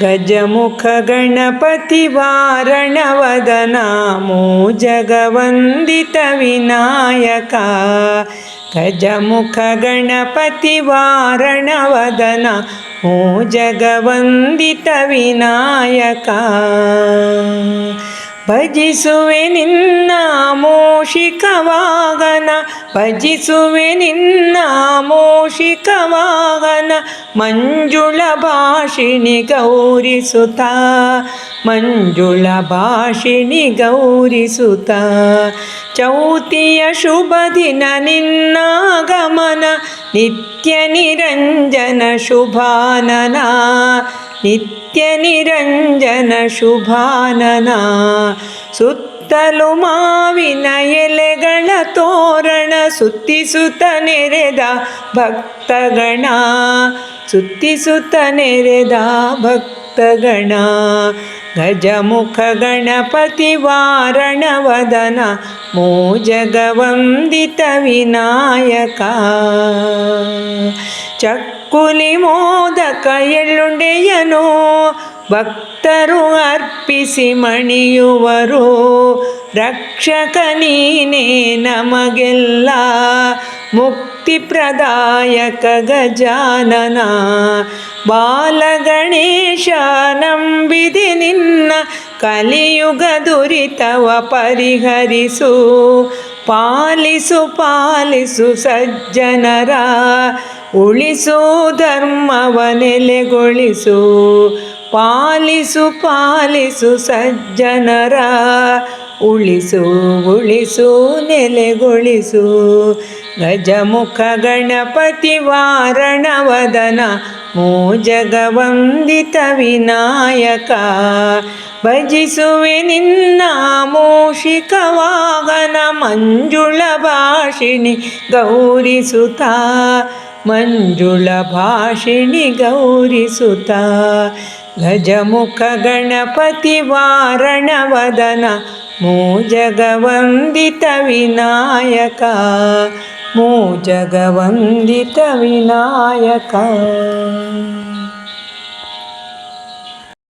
गजमुखगणपतिवारणवदनामो गणपति गजमुखगणपतिवारणवदन ओ जगवन्दितविनायका। ಭಜಿಸುವೆ ನಿನ್ನ ಮೋಷಿಕವಾಗನ ಭಜಿಸುವೆ ನಿನ್ನ ಮೋಷಿಕವಾಗನ ಮಂಜುಳ ಭಾಷಿಣಿ ಗೌರಿಸುತ್ತ ಮಂಜುಳ ಭಾಷಿಣಿ ಗೌರಿಸುತ್ತ ಚೌತಿಯ ಶುಭ ದಿನ ನಿನ್ನಾಗಮನ, ನಿತ್ಯ ನಿರಂಜನ ಶುಭಾನನ ನಿತ್ಯ ನಿರಂಜನ ಶುಭಾನನ. ಸುತ್ತಲು ಮಾವಿನ ಎಲೆಗಳ ತೋರಣ, ಸುತ್ತಿಸುತ್ತ ನೆರೆದ ಭಕ್ತಗಣ. ಸುತ್ತಿಸುತ್ತ ನೆರೆದ ಭಕ್ತಗಣ. ಗಜಮುಖ ಗಣಪತಿ ವಾರಣವದನ ಮೋ ಜಗವಂದಿತ ವಿನಾಯಕ. ಚಕ್ಕುಲಿ ಮೋದಕ ಎಳ್ಳುಂಡೆಯನು, ಭಕ್ತರು ಅರ್ಪಿಸಿ ಮಣಿಯುವರು. ರಕ್ಷಕ ನೀನೇ ನಮಗೆಲ್ಲ, ಮುಕ್ತಿ ಪ್ರದಾಯಕ ಗಜಾನನ. ಬಾಲಗಣೇಶ, ನಂಬಿದೆ ನಿನ್ನ ಕಲಿಯುಗ ದುರಿತವ ಪರಿಹರಿಸು. ಪಾಲಿಸು ಪಾಲಿಸು ಸಜ್ಜನರ ಉಳಿಸು ಧರ್ಮವ ನೆಲೆಗೊಳಿಸು ಪಾಲಿಸು ಪಾಲಿಸು ಸಜ್ಜನರ ಉಳಿಸು ಉಳಿಸು, ನೆಲೆಗೊಳಿಸು. ಗಜಮುಖ ಗಣಪತಿ ವಾರಣವದನ ಮೋ ಜಗವಂದಿತ ವಿನಾಯಕ. ಭಜಿಸುವೆ ನಿನ್ನ ಮೂಷಿಕ ವಾಹನ, ಮಂಜುಳ ಭಾಷಿಣಿ ಗೌರಿಸುತ್ತ ಮಂಜುಳ ಭಾಷಿಣಿ ಗೌರಿಸುತ್ತ ಗಜಮುಖ ಗಣಪತಿ ವಾರಣವದನ मूजगवन्दितविनायक। मूजगवन्दितविनायक।